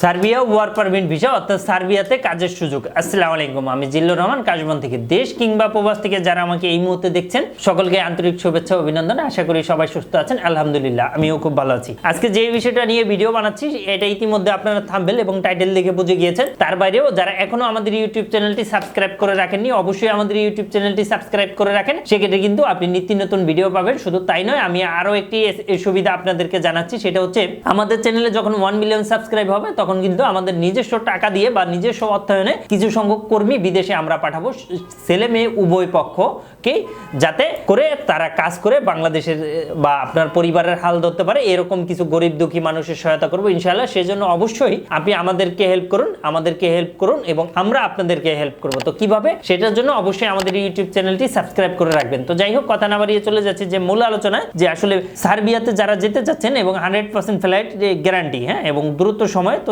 Serbia war permit visa, অর্থাৎ সার্বিয়াতে কাজের সুযোগ। আসসালামু আলাইকুম, আমি জিল্লুর রহমান, কাশবন থেকে দেশ কিংবা প্রবাস থেকে যারা আমাকে এই মুহূর্তে দেখছেন, সকলকে আন্তরিক শুভেচ্ছা অভিনন্দন। আশা করি সবাই সুস্থ আছেন, আলহামদুলিল্লাহ, আমিও খুব ভালো আছি। আজকে যে বিষয়টা নিয়ে ভিডিও বানাচ্ছি, এটা ইতিমধ্যে আপনারা থাম্বেল এবং টাইটেল দেখে বুঝে গিয়েছেন। তার বাইরেও যারা এখনও আমাদের ইউটিউব চ্যানেলটি সাবস্ক্রাইব করে রাখেননি, অবশ্যই আমাদের ইউটিউব চ্যানেলটি সাবস্ক্রাইব করে রাখেন। সেক্ষেত্রে কিন্তু আপনি নিত্য নতুন ভিডিও পাবেন, শুধু তাই নয়, আমি আরও একটি সুবিধা আপনাদেরকে জানাচ্ছি, সেটা হচ্ছে আমাদের চ্যানেলে যখন ওয়ান মিলিয়ন সাবস্ক্রাইব হবে তখন কিন্তু আমাদের নিজস্ব টাকা দিয়ে বা নিজস্ব অর্থায়নে কিছু সংখ্যক কর্মী বিদেশে আমরা পাঠাবো, ছেলে মেয়ে উভয় পক্ষকে যাতে করে তারা কাজ করে বাংলাদেশের বা আপনার পরিবারের হাল ধরতে পারে। এরকম কিছু গরিব দুঃখী মানুষের সহায়তা করব ইনশাআল্লাহ। সেজন্য অবশ্যই আপনি আমাদেরকে হেল্প করুন, আমাদেরকে হেল্প করুন এবং আমরা আপনাদেরকে হেল্প করব। তো কীভাবে? সেটার জন্য অবশ্যই আমাদের ইউটিউব চ্যানেলটি সাবস্ক্রাইব করে রাখবেন। তো যাই হোক, কথা না বাড়িয়ে চলে যাচ্ছে যে মূল আলোচনায়, যে আসলে সার্বিয়াতে যারা যেতে চাচ্ছেন এবং হান্ড্রেড পার্সেন্ট ফ্লাইট গ্যারান্টি হ্যাঁ এবং দ্রুত সময়, তো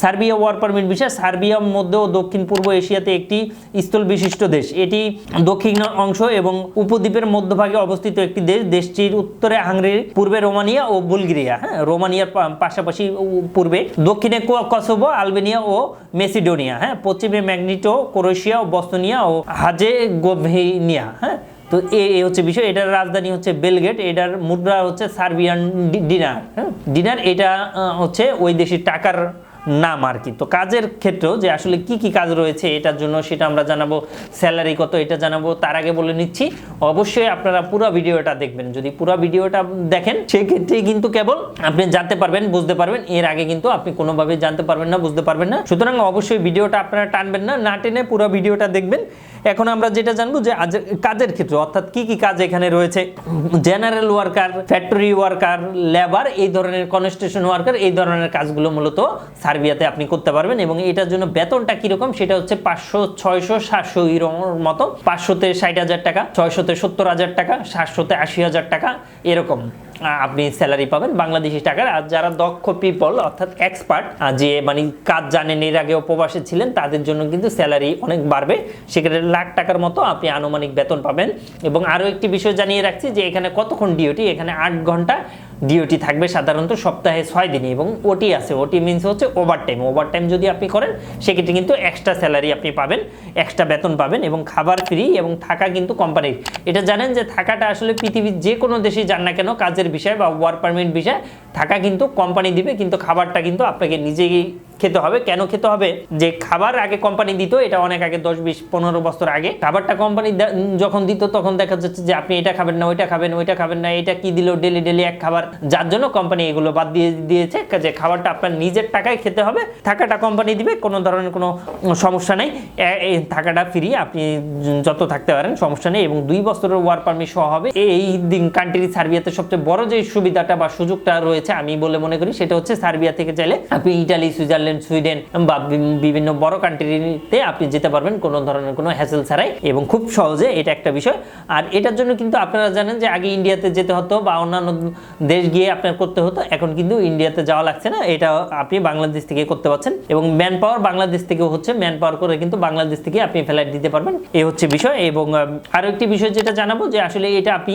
সার্বিয়া ওয়ার পারমিট বিষয় সার্বিয়ার মধ্য ও দক্ষিণ পূর্ব এশিয়াতে একটি স্থল বিশিষ্ট দেশ। এটি দক্ষিণ অংশ এবং উপদ্বীপের মধ্যভাগে অবস্থিত একটি দেশ। দেশটির উত্তরে হাঙ্গেরি পূর্বে রোমানিয়া ও বুলগেরিয়া। হ্যাঁ রোমানিয়ার পাশাপাশি পূর্বে। দক্ষিণে কসোভো, আলবেনিয়া ও মেসিডোনিয়া। হ্যাঁ পশ্চিমে ম্যাগনিটো, ক্রোয়েশিয়া ও বস্তনিয়া ও হাজে গোভেনিয়া হ্যাঁ তো এ হচ্ছে বিষয়। এটার রাজধানী হচ্ছে বেলগেট এটার মুদ্রা হচ্ছে সার্বিয়ান ডিনার। হ্যাঁ ডিনার এটা হচ্ছে ওই দেশের টাকার নাম আর কি। তো কাজের ক্ষেত্রেও যে আসলে কি কি কাজ রয়েছে এটার জন্য সেটা আমরা জানাব, স্যালারি কত এটা জানাব, তার আগে বলে নিচ্ছি। অবশ্যই আপনারা পুরো ভিডিওটা দেখবেন। যদি পুরো ভিডিওটা দেখেন, সেক্ষেত্রে কিন্তু কেবল আপনি জানতে পারবেন, বুঝতে পারবেন। এর আগে কিন্তু আপনি কোনোভাবে জানতে পারবেন না, বুঝতে পারবেন না। সুতরাং অবশ্যই ভিডিওটা আপনারা টানবেন না না টেনে পুরো ভিডিওটা দেখবেন। এখন আমরা যেটা জানব যে কাজের ক্ষেত্রে, অর্থাৎ কি কি কাজ এখানে রয়েছে? General worker factory worker labour এই ধরনের কনস্ট্রাকশন ওয়ার্কার এই ধরনের কাজগুলো মূলত সার্বিয়াতে আপনি করতে পারবেন এবং এটার জন্য বেতনটা কীরকম? সেটা হচ্ছে পাঁচশো, ছয়শো, সাতশো ইউরোর মতো। পাঁচশোতে ষাট হাজার টাকা, ছয়শোতে সত্তর হাজার টাকা, সাতশোতে আশি হাজার টাকা, এরকম। আপনি স্যালারি পাবেন বাংলাদেশি টাকার। আর যারা দক্ষ পিপল অর্থাৎ এক্সপার্ট যে মানে কাজ জানেন, এর আগে উপবাসে ছিলেন, তাদের জন্য কিন্তু স্যালারি অনেক বাড়বে। সেক্ষেত্রে লাখ টাকার মতো আপনি আনুমানিক বেতন পাবেন। এবং আরও একটি বিষয় জানিয়ে রাখছি যে এখানে কতক্ষণ ডিওটি এখানে আট ঘণ্টা। ডিওটি থাকবে সাধারণত সপ্তাহে ছয় দিনই এবং ওটি আছে। ওটি মিনস হচ্ছে ওভারটাইম ওভারটাইম ওভার টাইম যদি আপনি করেন, সেক্ষেত্রে কিন্তু এক্সট্রা স্যালারি আপনি পাবেন এক্সট্রা বেতন পাবেন এবং খাবার ফ্রি এবং থাকা কিন্তু কোম্পানির এটা জানেন যে থাকাটা আসলে পৃথিবীর যে কোনো দেশেই যান না কেন, কাজের বিষয় বা ওয়ার্ক পারমিট বিষয়, থাকা কিন্তু কোম্পানি দিবে, কিন্তু খাবারটা কিন্তু আপনাকে নিজেই খেতে হবে, কেন খেতে হবে? যে খাবার আগে কোম্পানি দিত, এটা অনেক আগে, দশ, বিশ, পনেরো বছর আগে। খাবারটা কোম্পানি যখন দিত, তখন দেখা যাচ্ছে যে আপনি এটা খাবেন না, ওইটা খাবেন ওইটা খাবেন না, এটা কি দিল, ডেলি ডেলি এক খাবার। যার জন্য কোম্পানি এগুলো বাদ দিয়ে দিয়েছে, যে খাবারটা আপনার নিজের টাকায় খেতে হবে, থাকাটা কোম্পানি দিবে, কোনো ধরনের কোনো সমস্যা নেই। থাকাটা ফ্রি আপনি যত থাকতে পারেন, সমস্যা নেই। এবং দুই বছরের ওয়ার পারমিট হবে। এই দিন কান্ট্রি সার্বিয়াতে সবচেয়ে বড় যে সুবিধাটা বা সুযোগটা রয়েছে, আমি বলে মনে করি, সেটা হচ্ছে সার্বিয়া থেকে চাইলে আপনি ইটালি, সুইজারল্যান্ড সুইডেন বা বিভিন্ন বড় কান্ট্রিতে আপনি যেতে পারবেন কোনো ধরনের কোনো হ্যাসেল ছাড়াই এবং খুব সহজে এটা একটা বিষয়। আর এটার জন্য কিন্তু আপনারা জানেন যে আগে ইন্ডিয়াতে যেতে হতো বা অন্যান্য দেশ গিয়ে আপনার করতে হতো এখন কিন্তু ইন্ডিয়াতে যাওয়া লাগছে না। এটা আপনি বাংলাদেশ থেকে করতে পারছেন এবং ম্যান পাওয়ার বাংলাদেশ থেকেও হচ্ছে। ম্যান পাওয়ার করে কিন্তু বাংলাদেশ থেকে আপনি ফ্লাইট দিতে পারবেন। এই হচ্ছে বিষয় এবং আহ, আরও একটি বিষয় যেটা জানাব যে আসলে এটা আপনি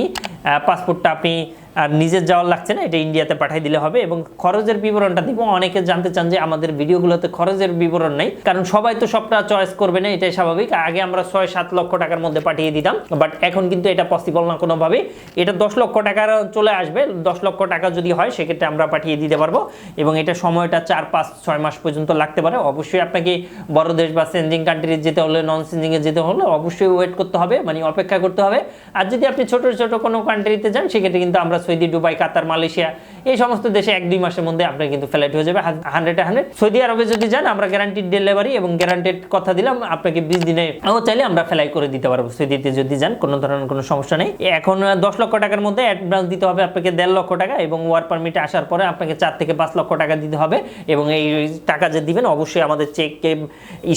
পাসপোর্টটা আপনি আর নিজের যাওয়ার লাগছে না, এটা ইন্ডিয়াতে পাঠিয়ে দিলে হবে এবং খরচের বিবরণটা দিব। অনেকে জানতে চান যে আমাদের ভিডিওগুলোতে খরচের বিবরণ নেই, কারণ সবাই তো সবটা চয়েস করবে না, এটাই স্বাভাবিক। আগে আমরা ছয় সাত লক্ষ টাকার মধ্যে পাঠিয়ে দিতাম বাট এখন কিন্তু এটা পসিবল না কোনোভাবেই। এটা দশ লক্ষ টাকার চলে আসবে, দশ লক্ষ টাকা যদি হয়, সেক্ষেত্রে আমরা পাঠিয়ে দিতে পারব এবং এটা সময়টা চার, পাঁচ, ছয় মাস পর্যন্ত লাগতে পারে। অবশ্যই আপনাকে বড় দেশ বা সেঞ্জিং কান্ট্রি যেতে হলে নন সেঞ্জিংয়ে যেতে হলে অবশ্যই ওয়েট করতে হবে মানে অপেক্ষা করতে হবে। আর যদি আপনি ছোট ছোট কোনো কান্ট্রিতে যান, সেক্ষেত্রে কিন্তু আমরা Saudi Dubai Qatar Malaysia. এই সমস্ত দেশে এক দুই মাসের মধ্যে আপনার কিন্তু ফ্লাইট হয়ে যাবে হান্ড্রেড হান্ড্রেড সৌদি আরবে যদি যান, আমরা গ্যারান্টিড ডেলিভারি এবং গ্যারান্টেড কথা দিলাম, আপনাকে বিশ দিনে ও চাইলে আমরা ফ্লাই করে দিতে পারব। সৌদিতে যদি যান, কোনো ধরনের কোনো সমস্যা নেই। এখন দশ লক্ষ টাকার মধ্যে অ্যাডভান্স দিতে হবে আপনাকে দেড় লক্ষ টাকা এবং ওয়ার পারমিটে আসার পরে আপনাকে চার থেকে পাঁচ লক্ষ টাকা দিতে হবে এবং এই টাকা যে দিবেন, অবশ্যই আমাদের চেক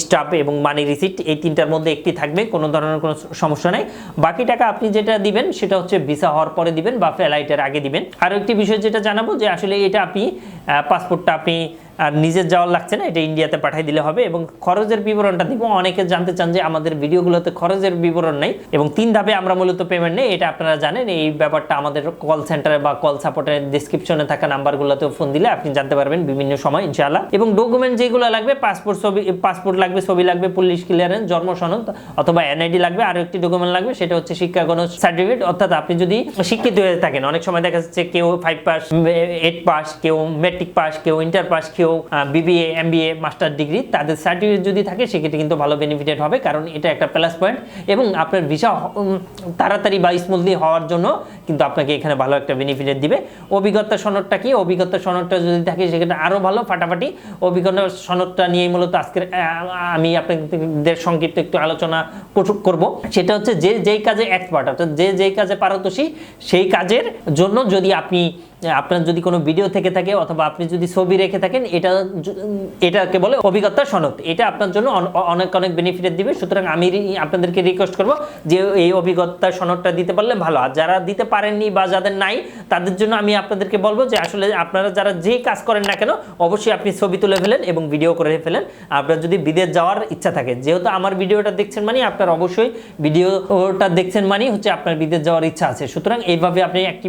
স্টাফ এবং মানি রিসিট এই তিনটার মধ্যে একটি থাকবে, কোনো ধরনের কোনো সমস্যা নেই। বাকি টাকা আপনি যেটা দিবেন, সেটা হচ্ছে ভিসা হওয়ার পরে দিবেন বা ফ্লাইটের আগে দিবেন। আর একটি বিষয় যেটা জানাব যে আসলে এটা আপনি পাসপোর্টটা আপনি আর নিজের যাওয়ার লাগছে না, এটা ইন্ডিয়াতে পাঠিয়ে দিলে হবে এবং খরচের বিবরণটা দিব। অনেকে জানতে চান যে আমাদের ভিডিওগুলোতে খরচের বিবরণ নেই এবং তিন ধাপে আমরা মূলত পেমেন্ট নেই, এটা আপনারা জানেন। এই ব্যাপারটা আমাদের কল সেন্টারে বা কল সাপোর্টের ডিসক্রিপশনে থাকা নাম্বারগুলোতে ফোন দিলে আপনি জানতে পারবেন বিভিন্ন সময়, ইনশাআল্লাহ। এবং ডকুমেন্ট যেগুলো লাগবে পাসপোর্ট ছবি পাসপোর্ট লাগবে, ছবি লাগবে পুলিশ ক্লিয়ারেন্স জন্ম সনদ অথবা এনআইডি লাগবে, আরও একটি ডকুমেন্ট লাগবে, সেটা হচ্ছে শিক্ষাগণ সার্টিফিকেট অর্থাৎ আপনি যদি শিক্ষিত হয়ে থাকেন, অনেক সময় দেখা যাচ্ছে কেউ ফাইভ পাস এইট পাস কেউ মেট্রিক পাস কেউ ইন্টার পাস কেউ বিবিএ এমবিএ মাস্টার ডিগ্রি তাদের সার্টিফিকেট যদি থাকে, সেক্ষেত্রে কিন্তু ভালো বেনিফিটেড হবে, কারণ এটা একটা প্লাস পয়েন্ট এবং আপনার ভিসা তাড়াতাড়ি বা স্মুথলি হওয়ার জন্য কিন্তু আপনাকে এখানে ভালো একটা বেনিফিটেড দিবে। অভিজ্ঞতা সনদটা কি? অভিজ্ঞতা সনদটা যদি থাকে, সেক্ষেত্রে আরও ভালো, ফাটাফাটি। অভিজ্ঞতা সনদটা নিয়েই মূলত আজকের আমি আপনাদের সংক্ষিপ্ত একটু আলোচনা কর- করব। সেটা হচ্ছে যে, যেই কাজে এক্সপার্ট অর্থাৎ যে, যেই কাজে পারদর্শী, সেই কাজের জন্য যদি আপনি আপনার যদি কোনো ভিডিও থেকে থাকে অথবা আপনি যদি ছবি রেখে থাকেন, এটা এটাকে বলে অভিজ্ঞতা সনদ। এটা আপনার জন্য অনেক অনেক বেনিফিটেড দিবে। সুতরাং আমি আপনাদেরকে রিকোয়েস্ট করব যে এই অভিজ্ঞতা সনদটা দিতে পারলে ভালো। আর যারা দিতে পারেননি বা যাদের নাই, তাদের জন্য আমি আপনাদেরকে বলব যে আসলে আপনারা যারা যে কাজ করেন না কেন, অবশ্যই আপনি ছবি তুলে ফেলেন এবং ভিডিও করে ফেলেন। আপনার যদি বিদেশ যাওয়ার ইচ্ছা থাকে, যেহেতু আমার ভিডিওটা দেখছেন মানে আপনার অবশ্যই ভিডিওটা দেখছেন মানে হচ্ছে আপনার বিদেশ যাওয়ার ইচ্ছা আছে। সুতরাং এইভাবে আপনি একটি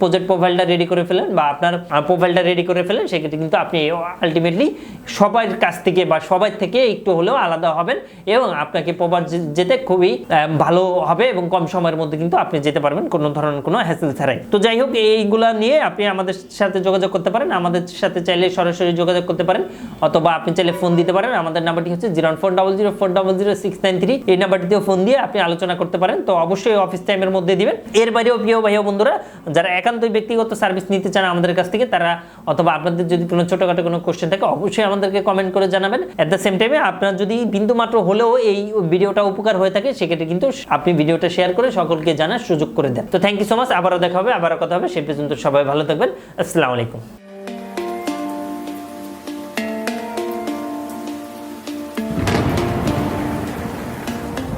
প্রজেক্ট প্রোফাইলটা রেডি করে ফেলেন বা আপনার প্রোফাইলটা রেডি করে ফেলেন, সেক্ষেত্রে কিন্তু আপনি আলটিমেটলি সবার কাছ থেকে বা সবার থেকে একটু হলেও আলাদা হবেন এবং আপনাকে প্রবাস যে- যেতে খুবই ভালো হবে এবং কম সময়ের মধ্যে কিন্তু আপনি যেতে পারবেন কোনো ধরনের কোনো হ্যাসেল ছাড়াই। তো যাই হোক, এইগুলা নিয়ে আপনি আমাদের সাথে যোগাযোগ করতে পারেন, আমাদের সাথে চাইলে সরাসরি যোগাযোগ করতে পারেন অথবা আপনি চাইলে ফোন দিতে পারেন। আমাদের নাম্বারটি হচ্ছে zero four double zero four double zero six nine three. এই নাম্বারটিতেও ফোন দিয়ে আপনি আলোচনা করতে পারেন। তো অবশ্যই অফিস টাইমের মধ্যে দিবেন। এর বাইরেও প্রিয় ভাই ও বন্ধুরা, যারা একান্তই ব্যক্তিগত সার্ভিস নিতে চান আমাদের কাছ থেকে, তারা অথবা আপনাদের যদি কোনো ছোটোখাটো কোনো কোশ্চেন থাকে, অবশ্যই আমাদেরকে কমেন্ট করে জানাবেন। অ্যাট দ্য সেম টাইমে আপনার যদি বিন্দু মাত্র হলেও এই ভিডিওটা উপকার হয়ে থাকে, সেক্ষেত্রে কিন্তু আপনি ভিডিওটা শেয়ার করে সকলকে জানার সুযোগ করে দেন। তো থ্যাংক ইউ সো মাচ আবারও দেখা হবে, আবারও কথা হবে, সে পর্যন্ত সবাই ভালো থাকবেন। আসসালামু আলাইকুম।